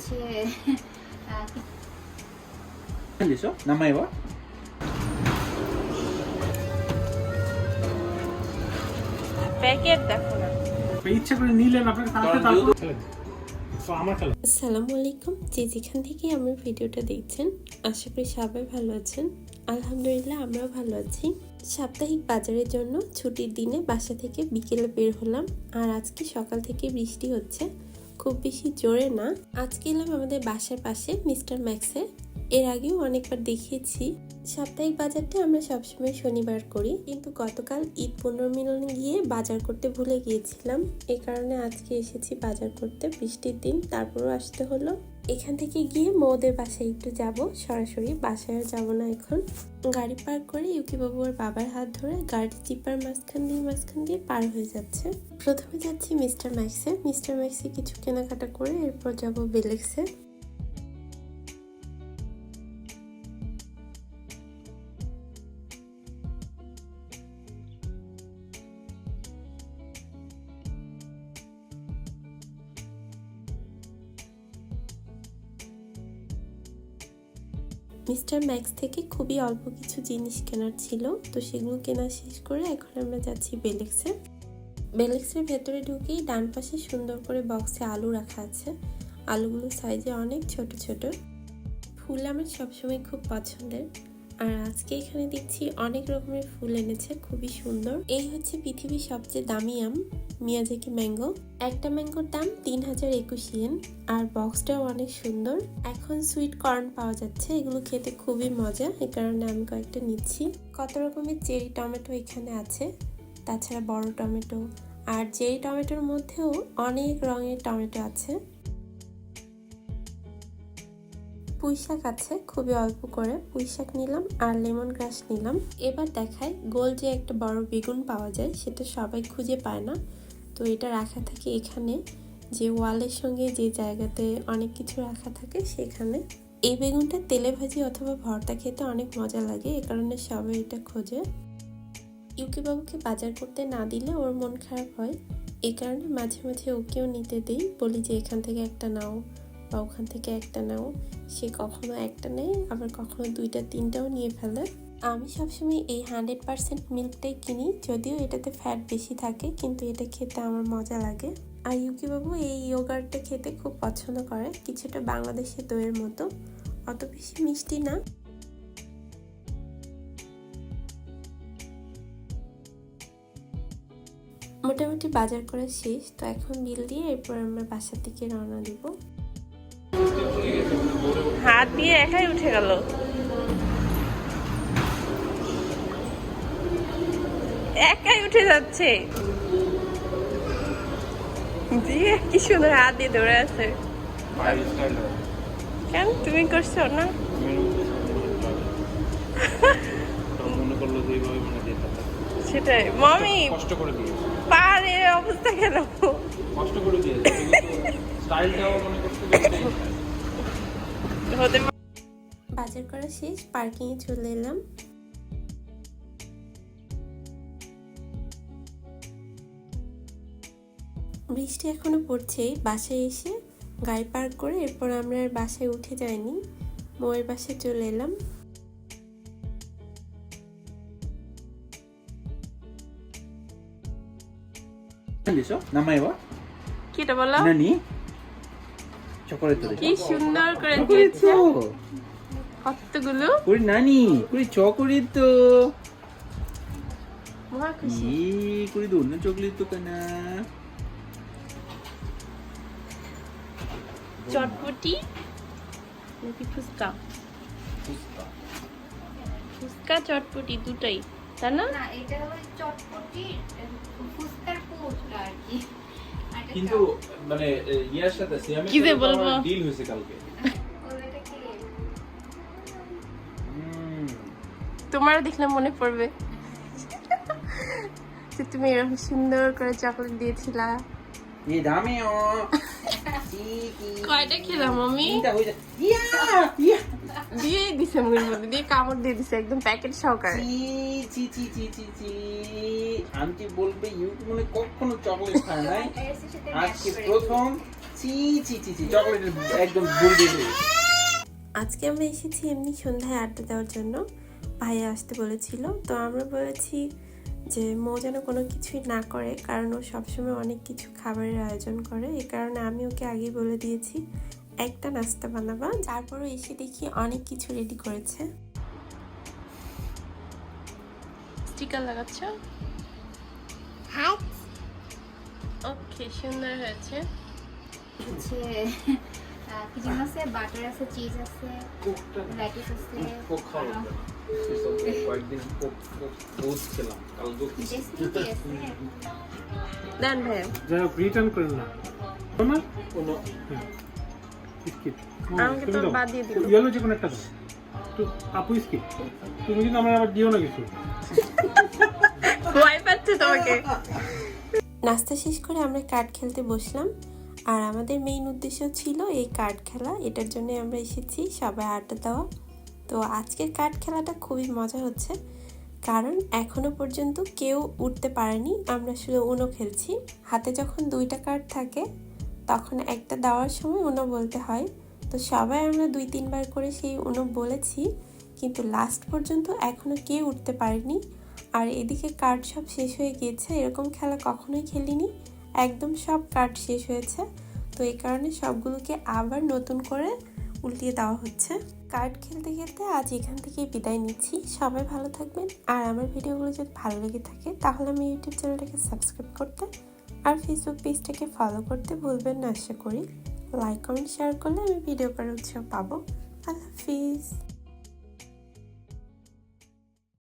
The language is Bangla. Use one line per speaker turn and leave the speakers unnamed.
হচ্ছে
নামাইবা
প্যাকেট দেখো না
ইচ্ছা করে নিলেন আপনাকে
আসসালামু আলাইকুম যে যেখান থেকে আমার ভিডিওটা দেখছেন আশা করি সবাই ভালো আছেন আলহামদুলিল্লাহ আমরাও ভালো আছি সাপ্তাহিক বাজারের জন্য ছুটির দিনে বাসা থেকে বিকেলে বের হলাম আর আজকে সকাল থেকে বৃষ্টি হচ্ছে খুব বেশি জোরে না। আজকে এলাম আমাদের বাসার পাশে মিস্টার ম্যাক্সে এর আগেও অনেকবার দেখিয়েছি। সাপ্তাহিক বাজারটা আমরা সবসময় শনিবার করি, কিন্তু গতকাল ঈদ পুনর্মিলনে গিয়ে বাজার করতে ভুলে গিয়েছিলাম। এ কারণে আজকে এসেছি বাজার করতে, বৃষ্টির দিন, তারপরও আসতে হলো। এখান থেকে গিয়ে মৌদের বাসায় একটু যাব। সরাসরি বাসায় যাব না এখন। গাড়ি পার্ক করে ইউকি বাবু আর বাবার হাত ধরে গাড়ি চিপার মাঝখান দিয়ে মাঝখান দিয়ে পার হয়ে যাচ্ছে। প্রথমে যাচ্ছি মিস্টার ম্যাক্সে। মিস্টার ম্যাক্সে কিছু কেনাকাটা করে এরপর যাব বেলেক্সে। মিস্টার ম্যাক্স থেকে খুবই অল্প কিছু জিনিস কেনার ছিল, তো সেগুলো কেনা শেষ করে এখন আমরা যাচ্ছি বেলেক্সে। বেলেক্সের ভেতরে ঢুকেই ডান পাশে সুন্দর করে বক্সে আলু রাখা আছে। আলুগুলো সাইজে অনেক ছোট ছোট। ফুল আমার সবসময় খুব পছন্দের। আর আজকে এখানে দেখছি অনেক রকমের ফুল এনেছে, খুবই সুন্দর। এই হচ্ছে পৃথিবীর সবচেয়ে দামি আম। Miyazaki mango. একটা ম্যাঙ্গোর দাম তিন হাজার একুশ ইয়েন। আর বক্সটাও অনেক সুন্দর। এখন সুইট কর্ন পাওয়া যাচ্ছে। এগুলো খেতে খুবই মজা। এই কারণে আমি কয়েকটা নিচ্ছি। কত রকমের চেরি টমেটো এখানে আছে? তাছাড়া বড় টমেটো। আর চেরি টমেটোর মধ্যেও অনেক রঙের টমেটো আছে। পুঁই শাক আছে, খুবই অল্প করে। পুঁই শাক নিলাম আর লেমন গ্রাস নিলাম। এবার দেখায় গোল যে একটা বড় বেগুন পাওয়া যায়, সেটা সবাই খুঁজে পায় না। তো এটা রাখা থাকে এখানে। যে ওয়ালের সঙ্গে যে জায়গাতে অনেক কিছু রাখা থাকে সেখানে। এই বেগুনটা তেলে ভাজি অথবা ভর্তা খেতে অনেক মজা লাগে, এ কারণে সবাই এটা খোঁজে। ইউকি বাবুকে বাজার করতে না দিলে ওর মন খারাপ হয় এই কারণে মাঝে মাঝে ওকেও নিতে দিই, বলি যে এখান থেকে একটা নাও বা ওখান থেকে একটা নাও। সে কখনো একটা নেয়, আবার কখনো দুইটা, তিনটাও নিয়ে ফেলে। আমি সবসময় এই হান্ড্রেড পারসেন্ট মিল্কটাই কিনি, যদিও এটাতে ফ্যাট বেশি থাকে, কিন্তু এটা খেতে আমার মজা লাগে। আর ইউকি বাবু এই ইয়োগার্টটা খেতে খুব পছন্দ করে, কিছুটা বাংলাদেশের দইয়ের মতো, অত বেশি মিষ্টি না। মোটামুটি বাজার করা শেষ, তো এখন বিল দিয়ে এরপর আমরা বাসার দিকে রওনা দিব।
হাত দিয়ে একাই উঠে গেল। উঠে যাচ্ছে। দিয়ে কি সুন্দর হাত দিয়ে দৌড়ে আছে কেন? তুমি করছ না? সেটাই। মমি
কষ্ট করে দিয়ে
পারে অবস্থা কেন?
কষ্ট করে দিয়ে স্টাইলটাও করতে
হতে
বাজার করা শেষ, পার্কিংয়ে চলে এলাম। বৃষ্টি এখনও পড়ছেই বাসায় এসে গাড়ি পার্ক করে এরপর আমরা আর বাসায় উঠে যাইনি। মোয়ের বাসায় চলে এলাম।
দিছো?
বলো?
নানি। চকলেট
কি সুন্দর করে
চকলেট
দিয়েছে।
তো
কতগুলো?
কুড়ি নানি কুড়ি চকলেট তো।
মহা খুশি।
ই কুড়ি দূর না চকলেট তো কেনা।
চটপটি নাকি ফুচকা? ফুচকা। চটপটি দুটাই তাই না?
না এটা ওই চটপটি ফুচকার পোস্ট আর কি।
কিন্তু মানে ইয়ার সাথে সিয়ামের
কি যে বলব?
ডিল হয়েছে কালকে।
ওটা কি?
হুম।
তোমারও দেখলে মনে পড়বে। যে তুমি এরকম সুন্দর করে চকলেট দিয়েছিলা। আমি মধ্যে দিয়ে দিয়ে দিছে একদম প্যাকেট
বলবে ইউ মানে কখনো চকলেট খায় নাই। আজকে প্রথম চি চি চি চি একদম
আজকে আমরা এসেছি এমনি সন্ধ্যায় আড্ডা দেওয়ার জন্য। ভাইয়া আসতে বলেছিল তো আমরা বলেছি যে মো যেন কোনো কিছুই না করে কারণ ও সবসময় অনেক কিছু খাবারের আয়োজন করে। এই কারণে আমি ওকে আগেই বলে দিয়েছি একটা নাস্তা বানাবা তারপরও এসে দেখি অনেক কিছু রেডি করেছে।
স্টিকার লাগাচ্ছ? ওকে সুন্দর হয়েছে।
হচ্ছে আহ, কি যেন আছে বাটার আছে চিজ আছে
কোকটা
আছে
কোক খাওয়া লাগবে না। সেসব কয়েকদিন কোক কোক বহুত খেলাম কাল কোক
ডেসনি কি আছে
দেন ভাইয়া।
যাই হোক রিটার্ন করেন না। শোনো
কোনো
স্কিপ
আমাকে তো বাদ দিয়ে দিল।
ইয়েলো যে কোনো একটা দাও। তো আপু স্কিপ তুমি কিন্তু আমার আবার দিও না কিছু।
ভয় পাচ্ছে তোমাকে।
নাস্তা শেষ করে আমরা কার্ড খেলতে বসলাম। আর আমাদের মেইন উদ্দেশ্য ছিল এই কার্ড খেলা। এটার জন্য আমরা এসেছি। সবাই আড্ডা দেওয়া তো আজকের কার্ড খেলাটা খুবই মজা হচ্ছে। কারণ এখনও পর্যন্ত কেউ উঠতে পারেনি। আমরা শুধু উনো খেলছি। হাতে যখন দুইটা কার্ড থাকে, তখন একটা দেওয়ার সময় উনো বলতে হয়। তো সবাই আমরা দুই, তিনবার করে সেই উনো বলেছি। কিন্তু লাস্ট পর্যন্ত এখনও কেউ উঠতে পারেনি। আর এদিকে কার্ড সব শেষ হয়ে গিয়েছে। এরকম খেলা কখনোই খেলিনি। একদম সব কার্ড শেষ হয়েছে। তো এই কারণে সবগুলোকে আবার নতুন করে উল্টিয়ে দেওয়া হচ্ছে। কার্ড খেলতে খেলতে আজ এখান থেকে বিদায় নিচ্ছি। সবাই ভালো থাকবেন। আর আমার ভিডিওগুলো যদি ভালো লেগে থাকে, তাহলে আমি ইউটিউব চ্যানেলটাকে সাবস্ক্রাইব করতে আর ফেসবুক পেজটাকে ফলো করতে ভুলবেন না, আশা করি। লাইক কমেন্ট শেয়ার করলে আমি ভিডিও করার উৎসাহ পাবো। আল্লাহ হাফিজ।